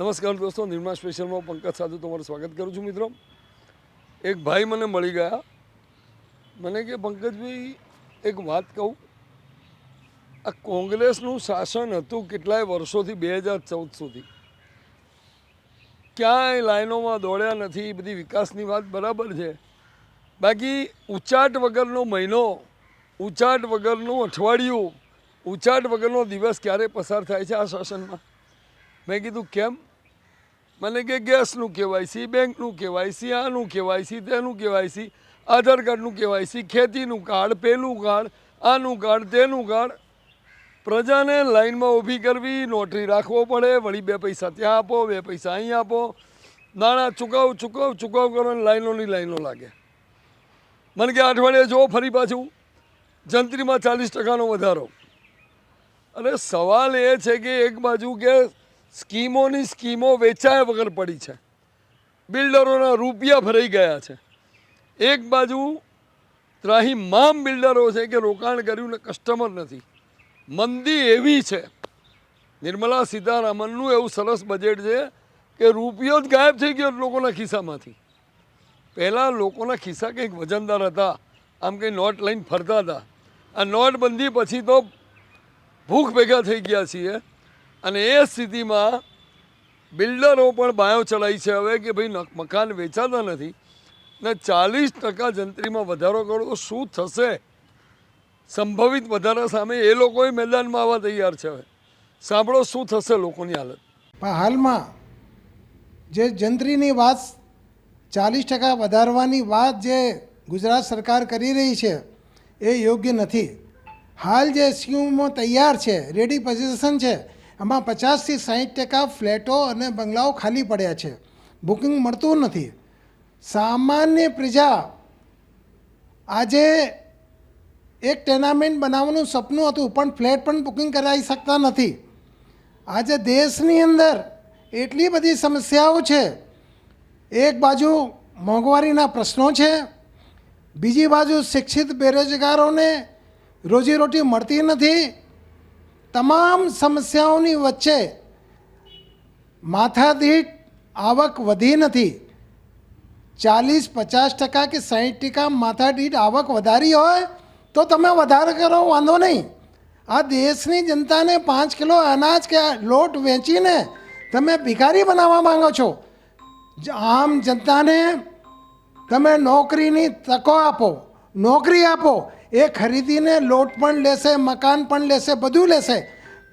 નમસ્કાર દોસ્તો નિર્મા સ્પેશિયલમાં પંકજ સાધુ તમારું સ્વાગત કરું છું મિત્રો. એક ભાઈ મને મળી ગયા. મને કે, પંકજભાઈ, એક વાત કહું. આ કોંગ્રેસનું શાસન હતું કેટલાય વર્ષોથી, બે હજાર ચૌદ સુધી. ક્યાંય લાઈનોમાં દોડ્યા નથી બધી વિકાસની વાત બરાબર છે. બાકી, ઉચાટ વગરનો મહિનો, ઉચાટ વગરનું અઠવાડિયું, ઉચાટ વગરનો દિવસ ક્યારે પસાર થાય છે આ શાસનમાં? મેં કીધું, કેમ? મને કે ગેસનું કેવાયસી બેંકનું કેવાયસી આનું કેવાયસી તેનું કેવાયસી આધાર કાર્ડનું કેવાયસી ખેતીનું કાર્ડ, પેલું કાર્ડ આનું કાર્ડ તેનું કાર્ડ. પ્રજાને લાઈનમાં ઊભી કરવી, નોટરી રાખવો પડે, વળી બે પૈસા ત્યાં આપો, બે પૈસા અહીં આપો. નાણાં ચૂકવ ચૂકવ ચૂકવ કરો અને લાઈનોની લાઈનો લાગે. મને કે અઠવાડિયે જો ફરી પાછું. જંત્રીમાં ચાલીસ ટકાનો વધારો. અને સવાલ એ છે કે એક બાજુ કે સ્કીમોની સ્કીમો વેચાયા વગર પડી છે. બિલ્ડરોના રૂપિયા ભરાઈ ગયા છે. એક બાજુ ત્રાહીમામ બિલ્ડરો છે કે રોકાણ કર્યું ને કસ્ટમર નથી. મંદી એવી છે. નિર્મલા સીતારામનનું એવું સરસ બજેટ છે કે રૂપિયો જ ગાયબ થઈ ગયો લોકોના ખિસ્સામાંથી. પહેલાં લોકોના ખિસ્સા કંઈક વજનદાર હતા. આમ કંઈ નોટ લઈને ફરતા હતા. આ નોટબંધી પછી તો ભૂખ ભેગા થઈ ગયા છીએ. અને એ સ્થિતિમાં બિલ્ડરો પણ બાયો ચડાઈ છે હવે કે ભાઈ મકાન વેચાતા નથી. ને ચાલીસ ટકા જંત્રીમાં વધારો કરો તો શું થશે? સંભવિત વધારા સામે એ લોકોએ મેદાનમાં આવવા તૈયાર છે હવે. સાંભળો શું થશે લોકોની હાલત. પણ હાલમાં જે જંત્રીની વાત ચાલીસ ટકા વધારવાની વાત જે ગુજરાત સરકાર કરી રહી છે, એ યોગ્ય નથી. હાલ જે સ્કીમો તૈયાર છે રેડી પોઝિશન છે એમાં પચાસથી સાહીઠ ટકા ફ્લેટો અને બંગલાઓ ખાલી પડ્યા છે. બુકિંગ મળતું નથી. સામાન્ય પ્રજા આજે એક ટેનામેન્ટ બનાવવાનું સપનું હતું, પણ ફ્લેટ પણ બુકિંગ કરાવી શકતા નથી. આજે દેશની અંદર એટલી બધી સમસ્યાઓ છે. એક બાજુ મોંઘવારીના પ્રશ્નો છે, બીજી બાજુ શિક્ષિત બેરોજગારોને રોજીરોટી મળતી નથી તમામ સમસ્યાઓની વચ્ચે માથાદીઠ આવક વધી નથી. ચાલીસ, પચાસ ટકા કે સાહીઠ ટકા માથાદીઠ આવક વધારી હોય તો તમે વધારે કરો, વાંધો નહીં. આ દેશની જનતાને પાંચ કિલો અનાજ કે લોટ વેચીને તમે ભિખારી બનાવવા માંગો છો. આમ જનતાને તમે નોકરીની તકો આપો, નોકરી આપો એ ખરીદીને લોટ પણ લેશે, મકાન પણ લેશે, બધું લેશે.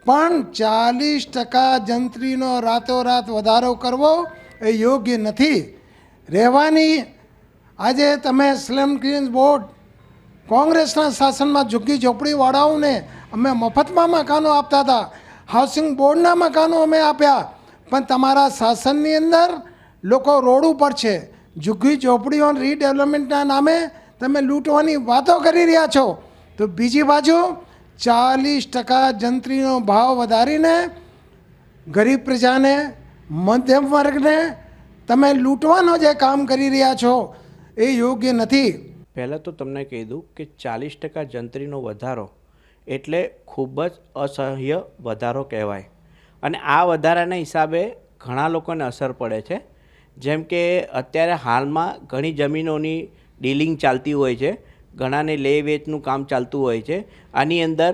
પણ ચાલીસ ટકા જંત્રીનો રાતોરાત વધારો કરવો એ યોગ્ય નથી. રહેવાની, આજે તમે સ્લમ ક્લીન બોર્ડ, કોંગ્રેસના શાસનમાં ઝુગ્ગી ઝોપડીવાળાઓને અમે મફતમાં મકાનો આપતા હતા. હાઉસિંગ બોર્ડના મકાનો અમે આપ્યા. પણ તમારા શાસનની અંદર લોકો રોડ ઉપર છે. ઝુગ્ગી ઝોપડીઓ રીડેવલપમેન્ટના નામે તમે લૂંટવાની વાતો કરી રહ્યા છો, તો બીજી બાજુ ચાલીસ ટકા જંત્રીનો ભાવ વધારીને ગરીબ પ્રજાને, મધ્યમ વર્ગને તમે લૂંટવાનો જે કામ કરી રહ્યા છો, એ યોગ્ય નથી. પહેલાં તો તમને કહી દઉં કે ચાલીસ ટકા જંત્રીનો વધારો એટલે ખૂબ જ અસહ્ય વધારો કહેવાય. અને આ વધારાના હિસાબે ઘણા લોકોને અસર પડે છે. જેમ કે અત્યારે હાલમાં ઘણી જમીનોની ડીલિંગ ચાલતી હોય છે, ઘણાને લે વેચનું કામ ચાલતું હોય છે. આની અંદર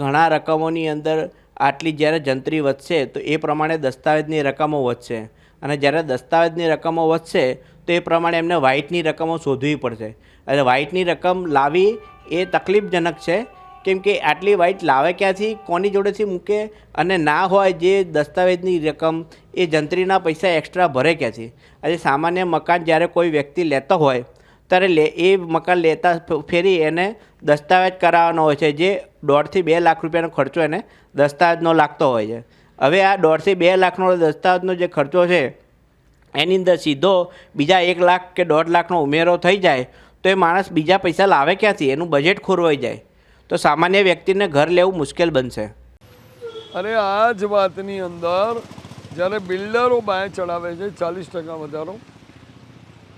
ઘણા રકમોની અંદર આટલી જ્યારે જંત્રી વધશે તો એ પ્રમાણે દસ્તાવેજની રકમો વધશે. અને જ્યારે દસ્તાવેજની રકમો વધશે તો એ પ્રમાણે એમને વ્હાઇટની રકમો શોધવી પડશે. એટલે વ્હાઇટની રકમ લાવી એ તકલીફજનક છે. કેમ કે આટલી વ્હાઇટ લાવે ક્યાંથી, કોની જોડેથી મૂકે અને ના હોય જે દસ્તાવેજની રકમ, એ જંત્રીના પૈસા એક્સ્ટ્રા ભરે ક્યાંથી? આજે સામાન્ય મકાન જ્યારે કોઈ વ્યક્તિ લેતો હોય ત્યારે લે, એ મકાન લેતા ફેરી એને દસ્તાવેજ કરાવવાનો હોય છે. જે દોઢથી બે લાખ રૂપિયાનો ખર્ચો એને દસ્તાવેજનો લાગતો હોય છે. હવે આ દોઢથી બે લાખનો દસ્તાવેજનો જે ખર્ચો છે, એની અંદર સીધો બીજા એક લાખ કે દોઢ લાખનો ઉમેરો થઈ જાય, તો એ માણસ બીજા પૈસા લાવે ક્યાંથી? એનું બજેટ ખોરવાઈ જાય. તો સામાન્ય વ્યક્તિને ઘર લેવું મુશ્કેલ બનશે. અરે, આ જ વાતની અંદર જ્યારે બિલ્ડરો બાય ચડાવે છે, ચાલીસ ટકા વધારો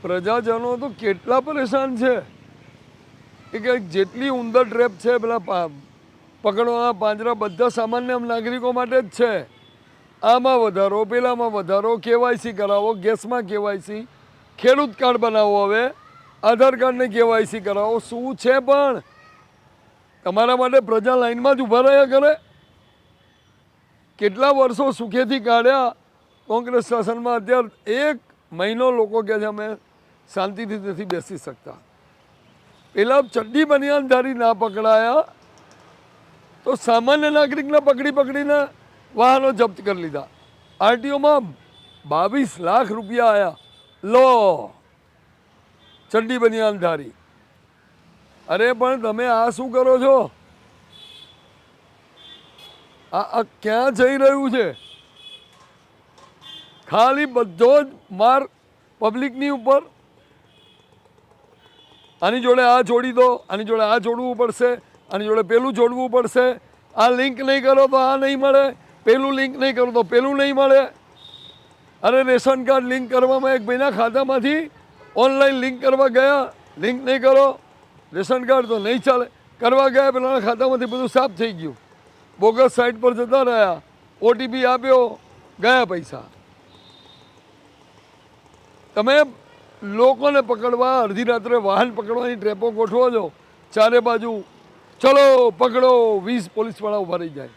પ્રજાજનો તો કેટલા પરેશાન છે. એ કે જેટલી ઉંદર ટ્રેપ છે, પેલા પા- પકડવાના પાંજરા બધા સામાન્ય નાગરિકો માટે જ છે. આમાં વધારો, પેલામાં વધારો, કેવાયસી કરાવો, ગેસમાં કેવાયસી, ખેડૂત કાર્ડ બનાવો હવે, આધાર કાર્ડને કેવાયસી કરાવો, શું છે પણ? તમારા માટે પ્રજા લાઈનમાં જ ઊભા રહ્યા કરે. કેટલા વર્ષો સુખેથી કાઢ્યા? કોંગ્રેસ શાસનમાં અત્યારે એક મહિનો લોકો કહે છે અમે શાંતિથી નથી બેસી શકતા. પેલા ચડ્ડી બનિયાનધારી ના પકડાયા, તો સામાન્ય નાગરિકને પકડી પકડીને વાહનો જપ્ત કરી લીધા. આરટીઓમાં બાવીસ લાખ રૂપિયા આવ્યા લો, ચડ્ડી બનિયાનધારી. અરે, પણ તમે આ શું કરો છો? આ ક્યાં જઈ રહ્યું છે? ખાલી બધો જ માર પબ્લિકની ઉપર આની જોડે આ જોડી દો, આની જોડે આ જોડવું પડશે, આની જોડે પેલું જોડવું પડશે. આ લિંક નહીં કરો તો આ નહીં મળે, પેલું લિંક નહીં કરો તો પેલું નહીં મળે. અરે રેશન કાર્ડ લિંક કરવામાં એક ભાઈના ખાતામાંથી ઓનલાઈન લિંક કરવા ગયા. લિંક નહીં કરો, રેશન કાર્ડ તો નહીં ચાલે. કરવા ગયા પેલાના ખાતામાંથી બધું સાફ થઈ ગયું. બોગસ સાઇટ પર જતા રહ્યા. ઓટીપી આપ્યો, ગયા પૈસા. તમે લોકોને પકડવા, અડધી રાત્રે વાહન પકડવાની ટ્રેપો ગોઠવો છો, ચારે બાજુ, ચલો, પકડો, વીસ પોલીસવાળા ઊભા રહી જાય.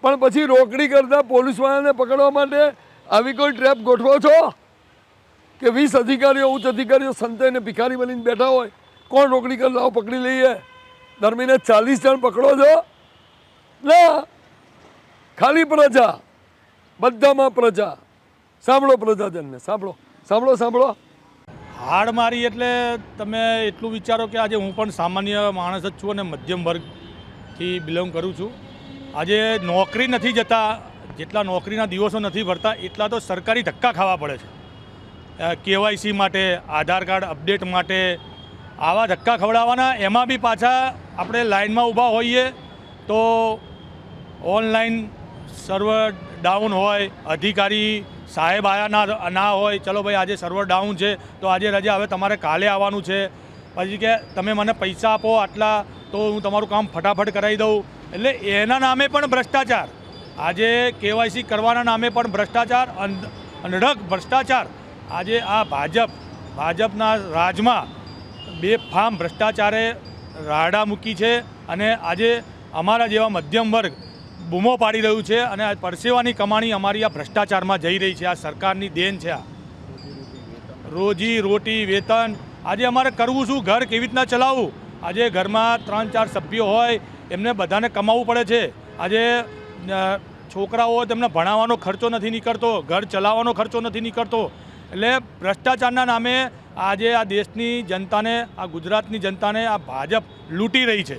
પણ પછી રોકડી કરતા પોલીસવાળાને પકડવા માટે આવી કોઈ ટ્રેપ ગોઠવો છો? કે વીસ અધિકારીઓ, ઉચ્ચ અધિકારીઓ સંતાઈને ભિખારી બનીને બેઠા હોય, કોણ રોકડી કરી લાવો, પકડી લઈએ. દરમિયાન ચાલીસ જણ પકડો છો? ના. ખાલી પ્રજા. બધામાં પ્રજા. સાંભળો પ્રજાજનને, સાંભળો. સાંભળો સાંભળો. હાડ મારી એટલે તમે એટલું વિચારો કે આજે હું પણ સામાન્ય માણસ જ છું અને મધ્યમ વર્ગથી બિલોંગ કરું છું. આજે નોકરી નથી જતા, જેટલા નોકરીના દિવસો નથી ભરતા, એટલા તો સરકારી ધક્કા ખાવા પડે છે. કેવાયસી માટે, આધાર કાર્ડ અપડેટ માટે, આવા ધક્કા ખવડાવવાના, એમાં બી પાછા આપણે લાઇનમાં ઊભા હોઈએ તો ઓનલાઈન સર્વર ડાઉન હોય, અધિકારી સાહેબ આયા ના ના હોય, ચલો ભાઈ, આજે સર્વર ડાઉન છે, તો આજે રજા હવે તમારે કાલે આવવાનું છે. પછી કે તમે મને પૈસા આપો આટલા, તો હું તમારું કામ ફટાફટ કરાવી દઉં. એટલે એના નામે પણ ભ્રષ્ટાચાર. આજે કેવાયસી કરવાના નામે પણ ભ્રષ્ટાચાર અનડક ભ્રષ્ટાચાર. આજે આ ભાજપ, ભાજપના રાજમાં બે ફામ ભ્રષ્ટાચારે રાડા મૂકી છે. અને આજે અમારા જેવા મધ્યમ વર્ગ બૂમો પાડી રહ્યું છે અને આ પરસેવાની કમાણી અમારી આ ભ્રષ્ટાચારમાં જઈ રહી છે, આ સરકારની દેન છે આ. રોજી રોટી વેતન. આજે અમારે કરવું શું? ઘર કેવી રીતના ચલાવવું? આજે ઘરમાં ત્રણ ચાર સભ્યો હોય, એમને બધાને કમાવવું પડે છે. આજે છોકરાઓ તેમને ભણાવવાનો ખર્ચો નથી નીકળતો, ઘર ચલાવવાનો ખર્ચો નથી નીકળતો. એટલે ભ્રષ્ટાચારના નામે આજે આ દેશની જનતાને, આ ગુજરાતની જનતાને આ ભાજપ લૂંટી રહી છે.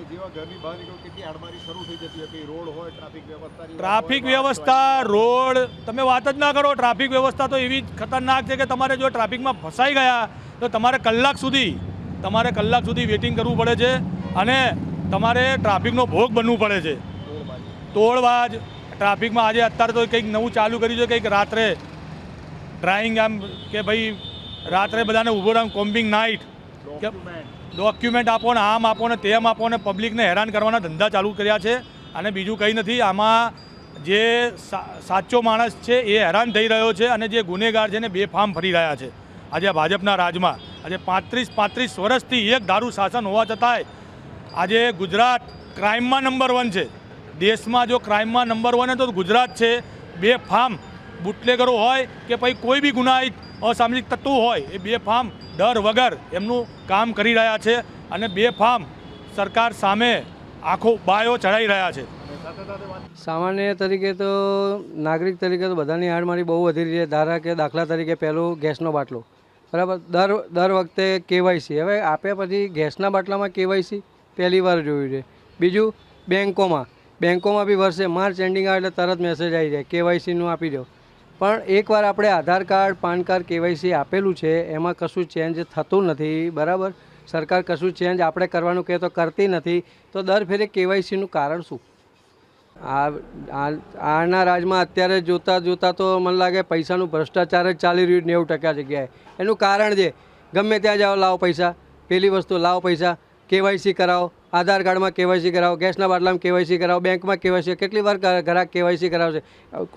અને જેવા ઘરની બહાર નીકળો કેટલી આડમારી શરૂ થઈ જતી હતી રોડ હોય ટ્રાફિક વ્યવસ્થા ટ્રાફિક વ્યવસ્થા રોડ તમે વાત જ ના કરો ટ્રાફિક વ્યવસ્થા તો એવી ખતરનાક છે કે તમારે જો ટ્રાફિકમાં ફસાઈ ગયા તો તમારે કલાક સુધી તમારે કલાક સુધી વેઇટિંગ કરવું પડે છે અને તમારે ટ્રાફિકનો ભોગ બનવું પડે છે. તોડવાજ ટ્રાફિકમાં આજે અત્યારે તો કંઈક નવું ચાલુ કર્યું છે કંઈક રાત્રે ડ્રાઇંગ આમ કે ભાઈ રાત્રે બધાને ઊભો રામ કોમ્બિંગ નાઇટ ડોક્યુમેન્ટ આપો ને આમ આપો ને તેમ આપો ને પબ્લિકને હેરાન કરવાના ધંધા ચાલુ કર્યા છે. અને બીજું કંઈ નથી, આમાં જે સાચો માણસ છે એ હેરાન થઈ રહ્યો છે અને જે ગુનેગાર છે ને બેફામ ફરી રહ્યા છે. આજે ભાજપના રાજમાં, આજે પાંત્રીસ પાંત્રીસ વર્ષથી એક દારૂ શાસન હોવા છતાંય આજે ગુજરાત ક્રાઇમમાં નંબર વન છે. દેશમાં જો ક્રાઇમમાં નંબર વન તો ગુજરાત છે બે ફામ. બુટલેગરો હોય કે પછી કોઈ બી ગુનાહિત અસામાજિક તત્વો હોય એ બે ફામ ડર વગર એમનું કામ કરી રહ્યા છે અને બે ફામ સરકાર સામે આખો બાયો ચડાવી રહ્યા છે. સામાન્ય તરીકે તો નાગરિક તરીકે તો બધાની હાડમારી બહુ વધી રહી છે, ધારા કે દાખલા તરીકે પહેલું ગેસનો બાટલો. બરાબર? દર દર વખતે કેવાયસી. હવે આપ્યા પછી ગેસના બાટલામાં કેવાયસી પહેલી વાર જોયું છે. બીજું, બેંકોમાં. બેંકોમાં બી વર્ષે માર્ચ એન્ડિંગ આવે એટલે તરત મેસેજ આવી જાય, કેવાયસીનું આપી દો. પણ એકવાર આપણે Aadhaar card, PAN card, KYC આપેલું છે, એમાં કશું ચેન્જ થતું નથી, બરાબર? સરકાર કશું ચેન્જ આપણે કરવાનું કહે તો કરતી નથી, તો દર ફેરે કેવાયસીનું કારણ શું? આ આના રાજમાં અત્યારે જોતા જોતા તો મને લાગે પૈસાનું ભ્રષ્ટાચાર જ ચાલી રહ્યું નેવું ટકા જગ્યાએ. એનું કારણ છે ગમે ત્યાં જાઓ લાવો પૈસા, પેલી વસ્તુ લાવો પૈસા કેવાયસી કરાવો, આધાર કાર્ડમાં કેવાયસી કરાવો, ગેસના બાટલામાં કેવાયસી કરાવો, બેંકમાં કેવાયસી કેટલી વાર ગ્રાહક કેવાયસી કરાવશે?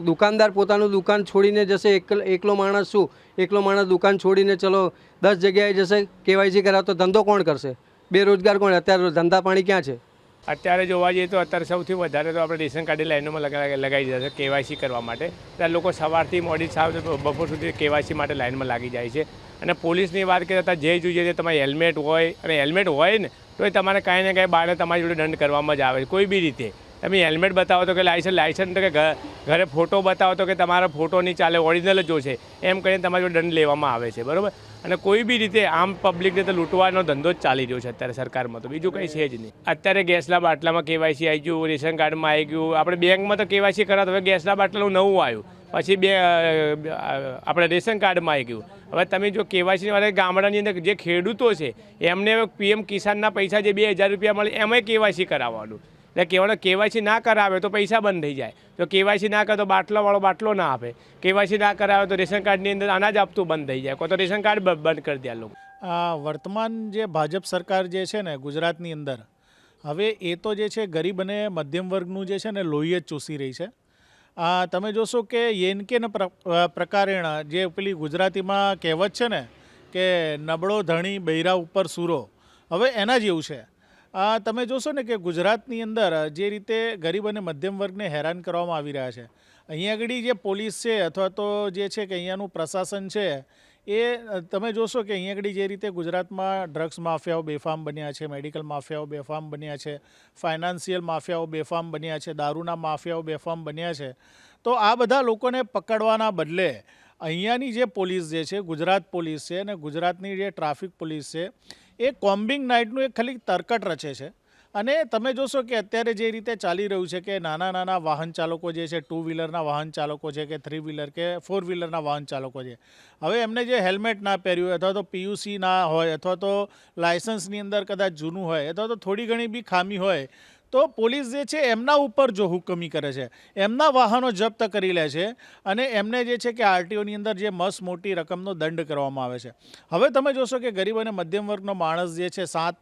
દુકાનદાર પોતાનું દુકાન છોડીને જશે એકલો માણસ શું? એકલો માણસ દુકાન છોડીને ચલો, દસ જગ્યાએ જશે, કેવાયસી કરાવ તો ધંધો કોણ કરશે? બેરોજગાર કોણ? અત્યારે ધંધા પાણી ક્યાં છે? અત્યારે જોવા જઈએ તો અત્યારે સૌથી વધારે તો આપણે રેશન કાર્ડની લાઈનોમાં લગા લગાવી દીધા છે કેવાયસી કરવા માટે. ત્યારે લોકો સવારથી મોડી સાવ બપોર સુધી કેવાયસી માટે લાઈનમાં લાગી જાય છે. અને પોલીસની વાત કરીએ તો જે જોઈએ છે તમારે હેલ્મેટ હોય અને હેલ્મેટ હોય ને તો એ તમારે કાંઈ ને કાંઈ બાળક તમારી જોડે દંડ કરવામાં જ આવે છે, કોઈ બી રીતે. તમે હેલ્મેટ બતાવો તો કે લાઇસન્સ લાઇસન્સ તો કે ઘરે ફોટો બતાવો તો કે તમારો ફોટો નહીં ચાલે ઓરિજિનલ જ જોશે. એમ કરીને તમારી દંડ લેવામાં આવે છે, બરાબર? અને કોઈ બી રીતે આમ પબ્લિકને તો લૂંટવાનો ધંધો જ ચાલી રહ્યો છે અત્યારે સરકારમાં, તો બીજું કંઈ છે જ નહીં. અત્યારે ગેસના બાટલામાં કેવાયસી આવી ગયું, રેશન કાર્ડમાં આવી ગયું. આપણે બેંકમાં તો કેવાયસી કરાવતો હવે ગેસના બાટલાનું નવું આવ્યું. પછી બે આપણે રેશન કાર્ડમાં આવી ગયું. હવે તમે જો કેવાયસી વાળા ગામડાની અંદર જે ખેડૂતો છે, એમને પીએમ કિસાનના પૈસા જે બે હજાર રૂપિયા મળે, એમાંય કેવાયસી કરાવવાનું. એટલે કહેવાનું કેવાયસી ના કરાવે તો પૈસા બંધ થઈ જાય. જો કેવાયસી ના કરે તો બાટલાવાળો બાટલો ના આપે. કેવાયસી ના કરાવે તો રેશન કાર્ડની અંદર અનાજ આપતું બંધ થઈ જાય. કોઈ તો રેશન કાર્ડ બંધ કરી દે લોકો. વર્તમાન જે ભાજપ સરકાર જે છે ને ગુજરાતની અંદર હવે એ તો જે છે ગરીબ અને મધ્યમ વર્ગનું જે છે ને લોહી જ ચૂસી રહી છે. તમે જોશો કે યેનકે ન પ્ર- અ, પ્રકારેણ જે પેલી ગુજરાતીમાં કહેવત છે ને કે નબળો ધણી બૈરા ઉપર સૂરો. હવે એના જેવું છે. તમે જોશો ને કે ગુજરાતની અંદર જે રીતે ગરીબ અને મધ્યમ વર્ગને હેરાન કરવામાં આવી રહ્યા છે. અહીંયા આગળ જે પોલીસ છે અથવા તો જે છે કે અહીંયાનું પ્રશાસન છે, એ તમે જોશો કે અહીંયા આગળ જે રીતે ગુજરાતમાં ડ્રગ્સ માફિયાઓ બેફામ બન્યા છે, મેડિકલ માફિયાઓ બેફામ બન્યા છે, ફાઇનાન્શિયલ માફિયાઓ બેફામ બન્યા છે, દારૂના માફિયાઓ બેફામ બન્યા છે, તો આ બધા લોકોને પકડવાના બદલે અહીંયાની જે પોલીસ જે છે, ગુજરાત પોલીસ છે અને ગુજરાતની જે ટ્રાફિક પોલીસ છે એ કોમ્બિંગ નાઇટનું એક ખાલી તરકટ રચે છે. અને તમે જોશો કે અત્યારે જે રીતે ચાલી રહ્યું છે કે નાના નાના વાહન ચાલકો જે છે, ટુ વ્હીલરના વાહન ચાલકો છે કે થ્રી વ્હીલર કે ફોર વ્હીલરના વાહન ચાલકો છે. હવે એમને જે હેલ્મેટ ના પહેર્યું હોય અથવા તો પીયુસી ના હોય અથવા તો લાયસન્સની અંદર કદાચ જૂનું હોય અથવા તો થોડી ઘણી બી ખામી હોય તો પોલીસ જે છે એમના ઉપર જો હુકમી કરે છે. એમના વાહનો જપ્ત કરી લે છે અને એમને જે છે કે આરટીઓની અંદર જે મસ્ત મોટી રકમનો દંડ કરવામાં આવે છે. હવે તમે જોશો કે ગરીબ અને મધ્યમ વર્ગનો માણસ જે છે સાત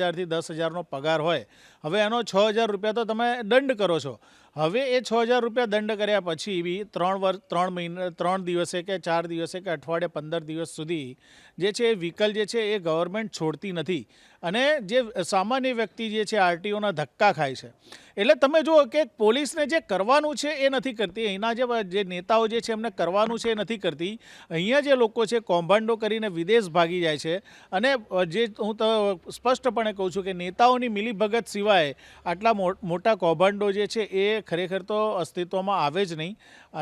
હજારથી દસ હજારનો પગાર હોય. હવે એનો છ હજાર રૂપિયા તો તમે દંડ કરો છો. હવે એ છ હજાર રૂપિયા દંડ કર્યા પછી બી ત્રણ વર્ષ ત્રણ મહિના, ત્રણ દિવસે કે ચાર દિવસે કે અઠવાડિયે પંદર દિવસ સુધી જે છે એ વ્હીકલ જે છે એ ગવર્મેન્ટ છોડતી નથી. અને જે સામાન્ય વ્યક્તિ જે છે, આરટીઓના ધક્કા ખાય છે. એટલે તમે જુઓ કે પોલીસને જે કરવાનું છે એ નથી કરતી. અહીંના જે જે નેતાઓ જે છે, એમને કરવાનું છે એ નથી કરતી. અહીંયા જે લોકો છે, કૌભાંડો કરીને વિદેશ ભાગી જાય છે. અને જે હું તો સ્પષ્ટપણે કહું છું કે નેતાઓની મિલીભગત સિવાય આટલા મોટા કૌભાંડો જે છે, એ ખરેખર તો અસ્તિત્વમાં આવે જ નહીં.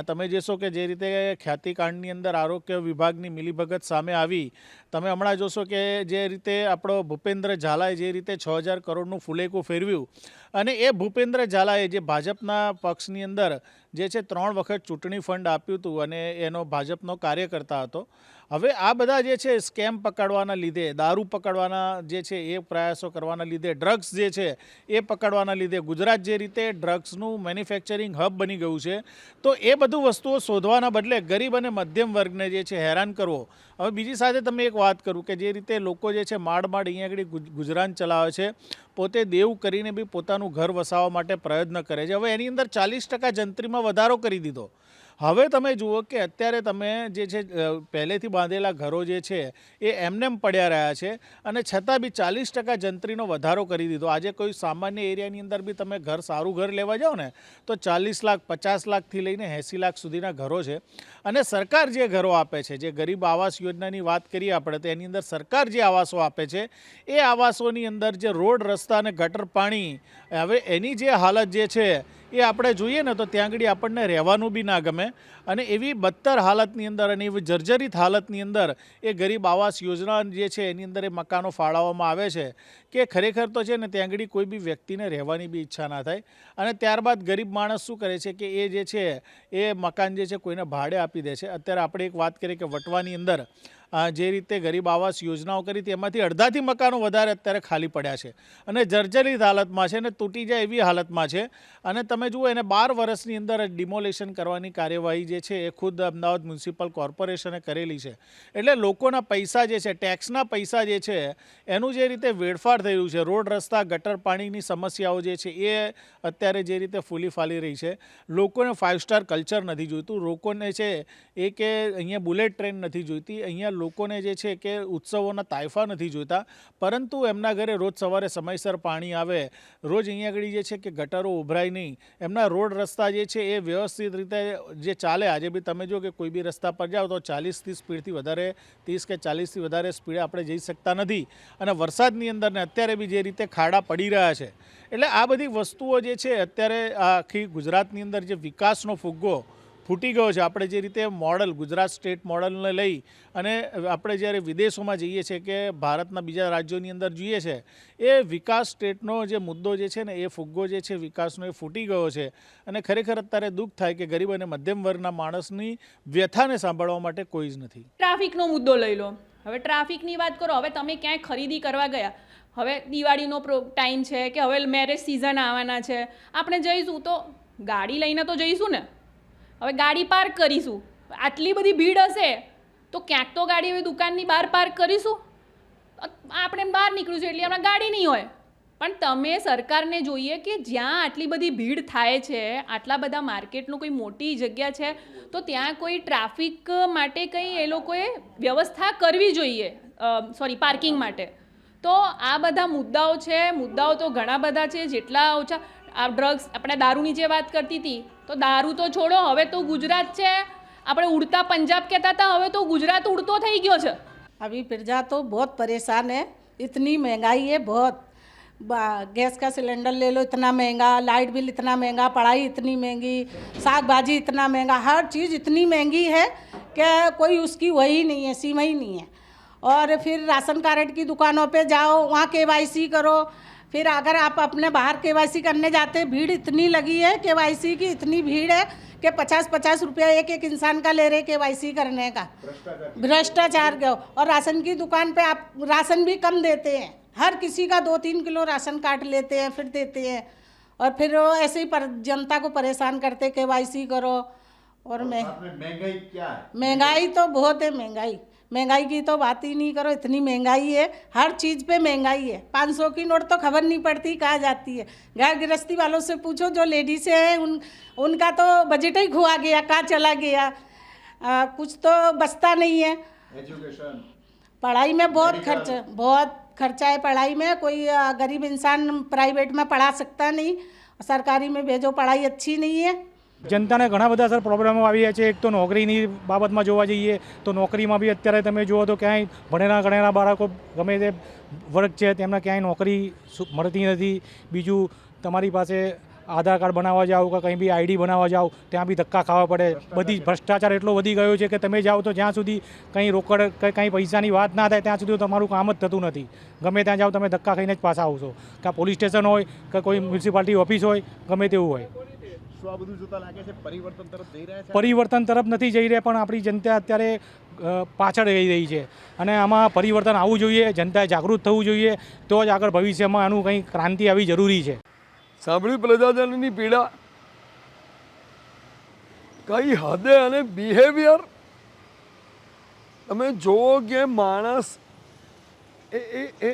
તમે જોશો કે જે રીતે ખ્યાતિકાંડની અંદર આરોગ્ય વિભાગની મિલીભગત સામે આવી તમે હમણાં જોશો કે જે રીતે આપણો ભૂપેન્દ્ર ઝાલાએ જે રીતે છ હજાર કરોડનું ફુલેકું ફેરવ્યું અને એ ભૂપેન્દ્ર ઝાલાએ જે ભાજપના પક્ષની અંદર જે છે ત્રણ વખત ચૂંટણી ફંડ આપ્યું હતું અને એનો ભાજપનો કાર્યકર્તા હતો. હવે આ બધા જે છે સ્કેમ પકડવાના લીધે, દારૂ પકડવાના જે છે એ પ્રયાસો કરવાના લીધે, ડ્રગ્સ જે છે એ પકડવાના લીધે ગુજરાત જે રીતે ડ્રગ્સનું મેન્યુફેક્ચરિંગ હબ બની ગયું છે, તો એ બધું વસ્તુઓ શોધવાના બદલે ગરીબ અને મધ્યમ વર્ગને જે છે હેરાન કરવો. હવે બીજી સાથે તમે એક વાત કરું કે જે રીતે લોકો જે છે માડ માડ અહીંયા આગળ ગુજરાન ચલાવે છે પોતે દેવ કરીને બી પોતાનું ઘર વસાવવા માટે પ્રયત્ન કરે છે. હવે એની અંદર ચાલીસ ટકા જંત્રીમાં વધારો કરી દીધો. હવે તમે જુઓ કે અત્યારે તમે જે છે પહેલેથી બાંધેલા ઘરો જે છે, એ એમનેમ પડ્યા રહ્યા છે અને છતાં બી ચાલીસ ટકા જંત્રીનો વધારો કરી દીધો. આજે કોઈ સામાન્ય એરિયાની અંદર બી તમે ઘર, સારું ઘર લેવા જાઓ ને, તો ચાલીસ લાખ, પચાસ લાખથી લઈને એંસી લાખ સુધીના ઘરો છે. અને સરકાર જે ઘરો આપે છે, જે ગરીબ આવાસ યોજનાની વાત કરીએ આપણે, તો એની અંદર સરકાર જે આવાસો આપે છે, એ આવાસોની અંદર જે રોડ, રસ્તા અને ગટર પાણી, હવે એની જે હાલત જે છે એ આપણે જોઈએ ને તો ત્યાં આગળ આપણને રહેવાનું બી ના ગમે. અને એવી બદતર હાલતની અંદર અને એવી જર્જરિત હાલતની અંદર એ ગરીબ આવાસ યોજના જે છે એની અંદર એ મકાનો ફાળવવામાં આવે છે કે ખરેખર તો છે ને ત્યાં આગળ કોઈ બી વ્યક્તિને રહેવાની બી ઈચ્છા ના થાય. અને ત્યારબાદ ગરીબ માણસ શું કરે છે કે એ જે છે એ મકાન જે છે કોઈને ભાડે આપી દે છે. અત્યારે આપણે એક વાત કરીએ કે વટવાની અંદર જે રીતે ગરીબ આવાસ યોજનાઓ કરી હતી, એમાંથી અડધાથી મકાનો વધારે અત્યારે ખાલી પડ્યા છે. અને જર્જરિત હાલતમાં છે અને તૂટી જાય એવી હાલતમાં છે. અને તમે જુઓ, એને બાર વર્ષની અંદર ડિમોલેશન કરવાની કાર્યવાહી જે છે, એ ખુદ અમદાવાદ મ્યુનિસિપલ કોર્પોરેશને કરેલી છે. એટલે લોકોના પૈસા જે છે, ટેક્સના પૈસા જે છે, એનું જે રીતે વેડફાર થયું છે, રોડ, રસ્તા, ગટર પાણીની સમસ્યાઓ જે છે, એ અત્યારે જે રીતે ફૂલી ફાલી રહી છે. લોકોને ફાઇવ સ્ટાર કલ્ચર નથી જોઈતું. લોકોને છે, એ કે અહીંયા બુલેટ ટ્રેન નથી જોઈતી. અહીંયા લોકોને જે છે કે ઉત્સવોના તાયફા નથી જોઈતા, પરંતુ એમના ઘરે રોજ સવારે સમયસર પાણી આવે, રોજ અહીંયા આગળ જે છે કે ગટરો ઉભરાય નહીં, એમના રોડ રસ્તા જે છે એ વ્યવસ્થિત રીતે જે ચાલે. આજે બી તમે જો કે કોઈ બી રસ્તા પર જાઓ તો ચાલીસથી સ્પીડથી વધારે, ત્રીસ કે ચાલીસથી વધારે સ્પીડે આપણે જઈ શકતા નથી. અને વરસાદની અંદર ને અત્યારે બી જે રીતે ખાડા પડી રહ્યા છે, એટલે આ બધી વસ્તુઓ જે છે અત્યારે આખી ગુજરાતની અંદર જે વિકાસનો ફુગ્ગો ફૂટી ગયો છે. આપણે જે રીતે મોડલ, ગુજરાત સ્ટેટ મોડલને લઈ અને આપણે જ્યારે વિદેશોમાં જઈએ છીએ કે ભારતના બીજા રાજ્યોની અંદર જોઈએ છે એ વિકાસ સ્ટેટનો જે મુદ્દો જે છે ને, એ ફુગ્ગો જે છે, વિકાસનો એ ફૂટી ગયો છે. અને ખરેખર અત્યારે દુઃખ થાય કે ગરીબ અને મધ્યમ વર્ગના માણસની વ્યથાને સાંભળવા માટે કોઈ જ નથી. ટ્રાફિકનો મુદ્દો લઈ લો. હવે ટ્રાફિકની વાત કરો, હવે તમે ક્યાંય ખરીદી કરવા ગયા? હવે દિવાળીનો પ્રો, ટાઈમ છે કે હવે મેરેજ સિઝન આવવાના છે. આપણે જઈશું તો ગાડી લઈને તો જઈશું ને? હવે ગાડી પાર્ક કરીશું. આટલી બધી ભીડ હશે, તો ક્યાંક તો ગાડી હવે દુકાનની બહાર પાર્ક કરીશું. આપણે બહાર નીકળીશું એટલે હમણાં ગાડી નહીં હોય. પણ તમે સરકારને જોઈએ કે જ્યાં આટલી બધી ભીડ થાય છે, આટલા બધા માર્કેટનું કોઈ મોટી જગ્યા છે, તો ત્યાં કોઈ ટ્રાફિક માટે કંઈ એ લોકોએ વ્યવસ્થા કરવી જોઈએ સોરી પાર્કિંગ માટે. તો આ બધા મુદ્દાઓ છે, મુદ્દાઓ તો ઘણા બધા છે, જેટલા ઓછા, આ ડ્રગ્સ આપણે દારૂની જે વાત કરતી હતી તો દારૂ તો છોડો હવે તો ગુજરાત છે આપણે ઉડતા પંજાબ કહેતા હતા હવે તો ગુજરાત ઉડતો થઈ ગયો છે अभी प्रजा तो बहुत परेशान है इतनी महंगाई है बहुत बा- गैस का सिलेंडर ले लो इतना महंगा लाइट बिल इतना महंगा पढ़ाई इतनी महंगी साग भाजी इतना महंगा हर चीज़ इतनी महंगी है कि कोई उसकी वही नहीं है सीमा ही नहीं है और फिर राशन कार्ड की दुकानों पे जाओ वहाँ के करो फिर अगर आप अपने बाहर के करने जाते हैं भीड़ इतनी लगी है के की इतनी भीड़ है कि पचास पचास रुपया एक एक इंसान का ले रहे के करने का। भ्रष्टाचार। का और राशन की दुकान पे आप राशन भी कम देते हैं। हर किसी का दो तीन किलो राशन काट लेते हैं फिर देते हैं। और फिर वो ऐसे ही पर जनता को परेशान करते के करो। और मैं महँगाई क्या है? महँगाई तो बहुत है महँगाई। महँगाई की तो बात ही नहीं करो इतनी महँगाई है हर चीज़ पे महँगाई है। पाँच सौ की नोट तो खबर नहीं पड़ती कहाँ जाती है? घर गृहस्थी वालों से पूछो जो लेडीज़ हैं उन उनका तो बजट ही खुआ गया कहाँ चला गया? आ, कुछ तो बचता नहीं है। एजुकेशन। पढ़ाई में बहुत खर्च बहुत खर्चा है पढ़ाई में कोई गरीब इंसान प्राइवेट में पढ़ा सकता नहीं सरकारी में भेजो पढ़ाई अच्छी नहीं है। જનતાને ઘણા બધા સર પ્રોબ્લેમો આવી રહ્યા છે. એક તો નોકરીની બાબતમાં જોવા જઈએ તો નોકરીમાં બી અત્યારે તમે જુઓ તો ક્યાંય ભણેલા ગણેલા બાળકો ગમે તે વર્ગ છે, તેમને ક્યાંય નોકરી મળતી નથી. બીજું તમારી પાસે આધાર કાર્ડ બનાવવા જાઓ કે કંઈ બી આઈડી બનાવવા જાઓ, ત્યાં બી ધક્કા ખાવા પડે. બધી ભ્રષ્ટાચાર એટલો વધી ગયો છે કે તમે જાઓ તો જ્યાં સુધી કંઈ રોકડ કે કંઈ પૈસાની વાત ના થાય, ત્યાં સુધી તમારું કામ જ થતું નથી. ગમે ત્યાં જાઓ તમે ધક્કા ખાઈને જ પાછા આવશો. કાં પોલીસ સ્ટેશન હોય, કે કોઈ મ્યુનિસિપાલિટી ઓફિસ હોય, ગમે તેવું હોય. શું આ બધું જોતા લાગે છે પરિવર્તન તરફ જઈ રહ્યા છે? પરિવર્તન તરફ નથી જઈ રહ્યા પણ આપણી જનતા અત્યારે પાછળ રહી રહી છે. અને આમાં પરિવર્તન આવવું જોઈએ જનતાએ જાગૃત થવું જોઈએ તો જ આગળ ભવિષ્યમાં આનું કંઈ ક્રાંતિ આવી જરૂરી છે. સાંભળ્યું પ્રજાજનની પીડા? કઈ હદે અને બિહેવિયર તમે જુઓ કે માણસ એ એ એ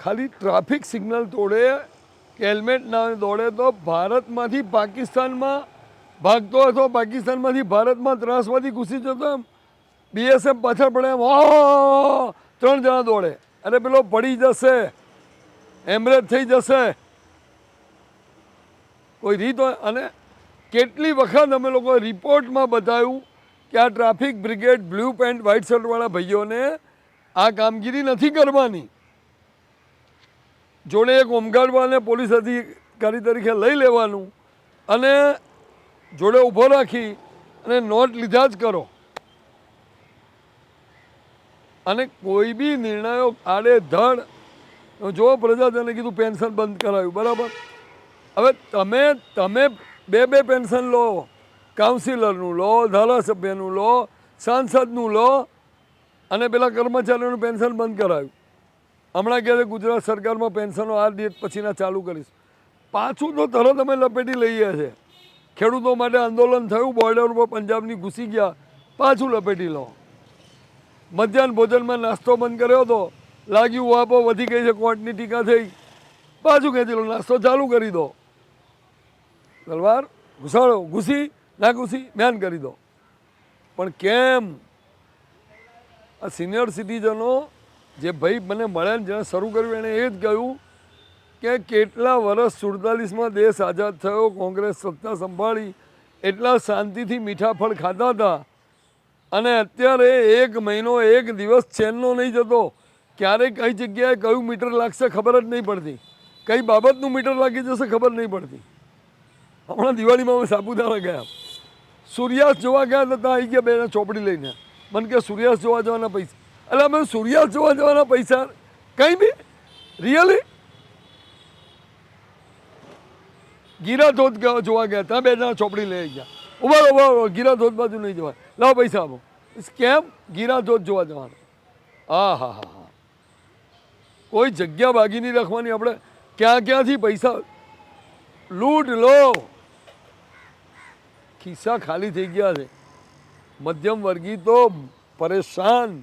ખાલી ટ્રાફિક સિગ્નલ તોડે હેલ્મેટ ના દોડે તો ભારતમાંથી પાકિસ્તાનમાં ભાગતો હતો પાકિસ્તાનમાંથી ભારતમાં ત્રાસવાદી ઘૂસી જતો એમ. બીએસએફ પાછળ પડે એમ! ત્રણ જણા દોડે. અરે પેલો પડી જશે. એમરેજ થઈ જશે. કોઈ રીત હોય. અને કેટલી વખત અમે લોકો રિપોર્ટમાં બતાવ્યું કે આ traffic brigade blue pant, white શર્ટવાળા ભાઈઓને આ કામગીરી નથી કરવાની. જોડે એક હોમગાર્ડવાળાને પોલીસ અધિકારી તરીકે લઈ લેવાનું અને જોડે ઊભો રાખી અને નોટ લીધા જ કરો. અને કોઈ બી નિર્ણયો આડે ધડ, જો પ્રજાજને કીધું પેન્શન બંધ કરાવ્યું બરાબર? હવે તમે તમે બે બે પેન્શન લો, કાઉન્સિલરનું લો, ધારાસભ્યનું લો, સાંસદનું લો, અને પેલા કર્મચારીઓનું પેન્શન બંધ કરાવ્યું હમણાં કહે ગુજરાત સરકારમાં પેન્શનો આ ડેટ પછીના ચાલુ કરીશ. પાછું તો તરત અમે લપેટી લઈએ છે. ખેડૂતો માટે આંદોલન થયું બોર્ડર ઉપર પંજાબની ઘૂસી ગયા, પાછું લપેટી લો. મધ્યાહન ભોજનમાં નાસ્તો બંધ કર્યો હતો. લાગ્યું વાપો વધી ગઈ છે કોર્ટની ટીકા થઈ. પાછું ખેંચી લો? નાસ્તો ચાલુ કરી દો. તલવાર, ઘુસાડો, ઘૂસી, ના ઘૂસી મેન કરી દો. પણ કેમ? આ સિનિયર સિટીઝનો જે ભાઈ મને મળ્યા જેણે શરૂ કર્યું, એણે એ જ કહ્યું કે કેટલા વર્ષ સુડતાલીસમાં દેશ આઝાદ થયો, કોંગ્રેસ સત્તા સંભાળી, એટલા શાંતિથી મીઠા ફળ ખાતા હતા. અને અત્યારે એક મહિનો, એક દિવસ ચેનનો નહીં જતો. ક્યારે કઈ જગ્યાએ કયું મીટર લાગશે ખબર જ નહીં પડતી. કઈ બાબતનું મીટર લાગી જશે ખબર નહીં પડતી. હમણાં દિવાળીમાં અમે સાપુતારા ગયા. સૂર્યાસ્ત જોવા ગયા હતા આવી ગયા બે ચોપડી લઈને. મને કે, સૂર્યાસ્ત જોવા જવાના પૈસા એટલે અમે સૂર્યાસ્ત જોવા જવાના પૈસા કંઈ બી? રિયલી ગીરા ધોધ ગ- જોવા ગયા ત્યાં બે જણા ચોપડી લઈ ગયા. ઊભા ઊભા રહો, ગીરા ધોધ બાજુ નહીં જવાય. લાવો પૈસા આપો. કેમ? ગીરા ધોધ જોવા જવાનો. હા હા હા હા. કોઈ જગ્યા બાકી નહીં રાખવાની આપણે. ક્યાં ક્યાંથી પૈસા? લૂંટ લો. ખિસ્સા ખાલી થઈ ગયા છે. મધ્યમ વર્ગી તો પરેશાન.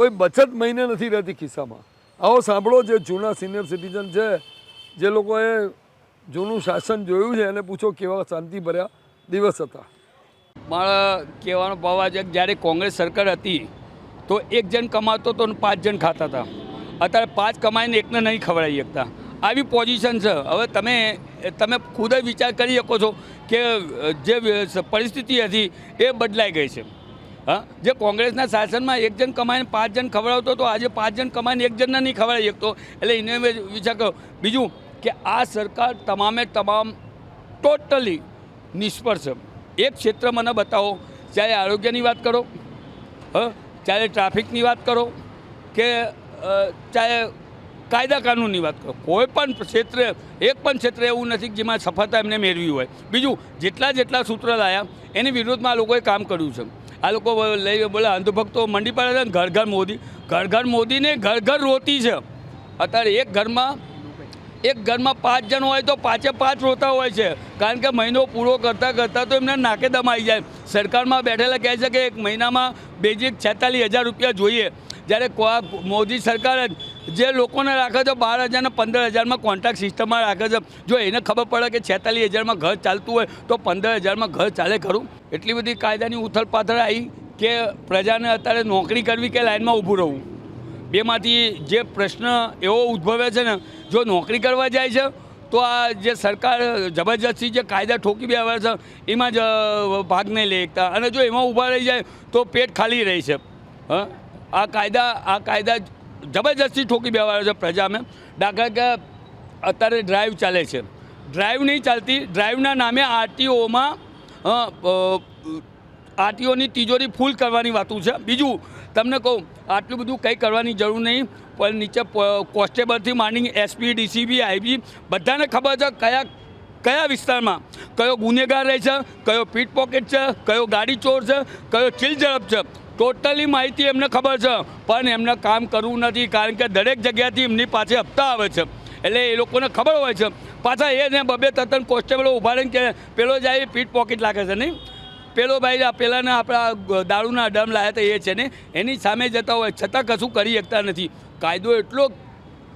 કોઈ બચત મહિને નથી રહેતી ખિસ્સામાં. આવો સાંભળો જે જૂના સિનિયર સિટીઝન છે, જે લોકોએ જૂનું શાસન જોયું છે, એને પૂછો કેવા શાંતિ ભર્યા દિવસ હતા. મારા કહેવાનો ભાવ આજે જ્યારે કોંગ્રેસ સરકાર હતી, તો એક જણ કમાતો તો પાંચ જણ ખાતા હતા. અત્યારે પાંચ કમાઈને એકને નહીં ખવડાવી શકતા. આવી પોઝિશન છે. હવે તમે તમે ખુદ વિચાર કરી શકો છો કે જે પરિસ્થિતિ હતી એ બદલાઈ ગઈ છે. હા? જે કોંગ્રેસના શાસનમાં એક જણ કમાઈને પાંચ જણ ખવડાવતો હતો, આજે પાંચ જણ કમાઈને એક જણને નહીં ખવડાવી શકતો. એટલે એને વિચાર કર્યો બીજું કે આ સરકાર તમામે તમામ ટોટલી નિષ્ફળ છે. એક ક્ષેત્ર મને બતાવો. ચાહે આરોગ્યની વાત કરો, હ? ચાહે ટ્રાફિકની વાત કરો, કે ચાહે કાયદા કાનૂનની વાત કરો. કોઈ પણ ક્ષેત્રે, એક પણ ક્ષેત્ર એવું નથી જેમાં સફળતા એમને મેળવી હોય. બીજું, જેટલા જેટલા સૂત્ર લાયા, એની વિરોધમાં લોકોએ કામ કર્યું છે. આ લોકો લઈ બોલે અંધભક્તો મંડી પડે છે ઘર ઘર મોદી. ઘર ઘર મોદીને ઘર ઘર રોતી છે. અત્યારે એક ઘરમાં એક ઘરમાં પાંચ જણ હોય તો પાંચે પાંચ રોતા હોય છે. કારણ કે મહિનો પૂરો કરતાં કરતાં તો એમને નાકે દમ આવી જાય. સરકારમાં બેઠેલા કહે છે કે એક મહિનામાં બેઝિક છેતાલીસ હજાર રૂપિયા જોઈએ. જ્યારે મોદી સરકાર જ જે લોકોને રાખે છે બાર હજાર ને પંદર હજારમાં કોન્ટ્રાક્ટ સિસ્ટમમાં રાખે છે. જો એને ખબર પડે કે છેતાલીસ હજારમાં ઘર ચાલતું હોય, તો પંદર હજારમાં ઘર ચાલે ખરું? એટલી બધી કાયદાની ઉથલપાથલ આવી કે પ્રજાને અત્યારે નોકરી કરવી કે લાઇનમાં ઊભું રહેવું? બેમાંથી જે પ્રશ્ન એવો ઉદ્ભવે છે ને, જો નોકરી કરવા જાય છે, તો આ જે સરકાર જબરજસ્તી જે કાયદા ઠોકી બે આવે છે, એમાં જ ભાગ નહીં લઈ અને જો એમાં ઊભા રહી જાય, તો પેટ ખાલી રહી છે. હા? આ કાયદા આ કાયદા જબરજસ્તી ઠોકી બેવાયો છે પ્રજાને દાખલા કે અત્યારે ડ્રાઈવ ચાલે છે. ડ્રાઈવ નહીં ચાલતી ડ્રાઈવના નામે આરટીઓમાં આરટીઓની તિજોરી ફૂલ કરવાની વાતું છે. બીજું, તમને કહું, આટલું બધું કંઈ કરવાની જરૂર નહીં, પણ નીચે કોન્સ્ટેબલથી માંડી એસપી ડીસીબી આઈબી બધાને ખબર છે કયા કયા વિસ્તારમાં કયો ગુનેગાર રહે છે, કયો પીટ પોકેટ છે, કયો ગાડી ચોર છે, કયો ચીલ ઝડપ છે. ટોટલી માહિતી એમને ખબર છે. પણ એમને કામ કરવું નથી, કારણ કે દરેક જગ્યાથી એમની પાસે હપ્તા આવે છે. એટલે એ લોકોને ખબર હોય છે. પાછા એ ને બબે તદ્દન કોન્સ્ટેબલો ઊભા રહીને કે પેલો જાય પીટ પોકેટ લાગે છે, નહીં? પેલો ભાઈ પેલાના આપણા દારૂના ડમ લાયા હતા, એ છે ને? એની સામે જતા હોય. છતાં કશું કરી શકતા નથી. કાયદો એટલો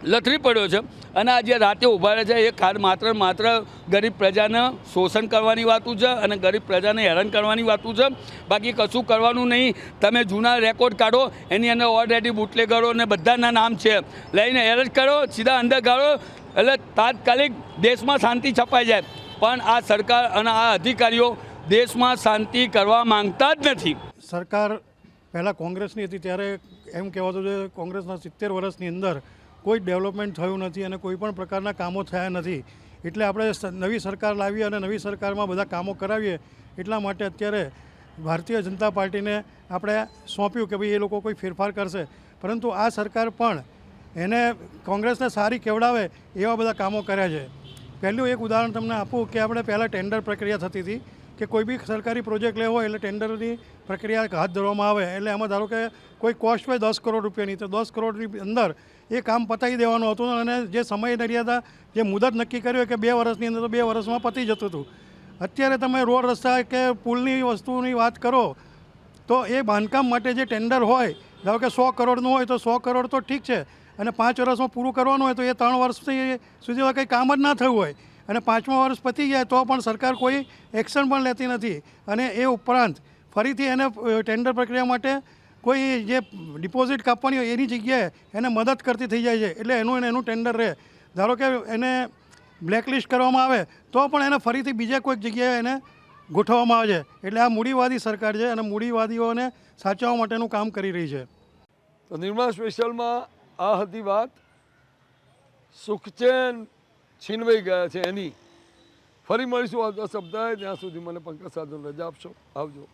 લથડી પડ્યો છે. અને આ જે રાતે ઊભા રહે છે, એ ખાર માત્ર માત્ર ગરીબ પ્રજાને શોષણ કરવાની વાતું છે અને ગરીબ પ્રજાને હેરાન કરવાની વાતું છે. બાકી કશું કરવાનું નહીં. તમે જૂના રેકોર્ડ કાઢો, એની અંદર ઓલરેડી બુટલેગરો અને બધાના નામ છે. લઈને એરેસ્ટ કરો, સીધા અંદર ગાળો, એટલે તાત્કાલિક દેશમાં શાંતિ છપાઈ જાય. પણ આ સરકાર અને આ અધિકારીઓ દેશમાં શાંતિ કરવા માંગતા જ નથી. સરકાર પહેલાં કોંગ્રેસની હતી, ત્યારે એમ કહેવાતું છે, કોંગ્રેસના સિત્તેર વર્ષની અંદર કોઈ ડેવલપમેન્ટ થયું નથી અને કોઈ પણ પ્રકારના કામો થયા નથી. એટલે આપણે નવી સરકાર લાવીએ અને નવી સરકારમાં બધા કામો કરાવીએ એટલા માટે અત્યારે ભારતીય જનતા પાર્ટીને આપણે સોંપ્યું કે ભાઈ એ લોકો કોઈ ફેરફાર કરશે. પરંતુ આ સરકાર પણ એને કોંગ્રેસને સારી કેવડાવે એવા બધા કામો કર્યા છે. પહેલું એક ઉદાહરણ તમને આપું કે આપણે પહેલાં ટેન્ડર પ્રક્રિયા થતી હતી કે કોઈ બી સરકારી પ્રોજેક્ટ લેવો હોય એટલે ટેન્ડરની પ્રક્રિયા હાથ ધરવામાં આવે. એટલે એમાં ધારો કે કોઈ કોસ્ટ હોય દસ કરોડ રૂપિયાની, તો દસ કરોડની અંદર એ કામ પતાવી દેવાનું હતું અને જે સમય મર્યાદા જે મુદત નક્કી કર્યું કે બે વર્ષની અંદર તો બે વર્ષમાં પતી જતું હતું. અત્યારે તમે રોડ રસ્તા કે પુલની વસ્તુની વાત કરો, તો એ બાંધકામ માટે જે ટેન્ડર હોય, ધારો કે સો કરોડનું હોય તો સો કરોડ તો ઠીક છે, અને પાંચ વર્ષમાં પૂરું કરવાનું હોય તો એ ત્રણ વર્ષથી સુધી કંઈ કામ જ ના થયું હોય. અને પાંચમા વર્ષ પતી જાય તો પણ સરકાર કોઈ એક્શન પણ લેતી નથી. અને એ ઉપરાંત ફરીથી એને ટેન્ડર પ્રક્રિયા માટે કોઈ જે ડિપોઝિટ કાપવાની હોય એની જગ્યાએ એને મદદ કરતી થઈ જાય છે. એટલે એનું એને એનું ટેન્ડર રહે. ધારો કે એને બ્લેકલિસ્ટ કરવામાં આવે, તો પણ એને ફરીથી બીજા કોઈક જગ્યાએ એને ગોઠવવામાં આવે છે. એટલે આ મૂડીવાદી સરકાર છે અને મૂડીવાદીઓને સાચવવા માટેનું કામ કરી રહી છે. તો નિર્મા સ્પેશિયલમાં આ હતી વાત. સુખચેન છીનવાઈ ગયા છે એની. ફરી મળીશું આવતા સપ્તાહે. ત્યાં સુધી મને પંકજ સાધુ રજા આપશો. આવજો.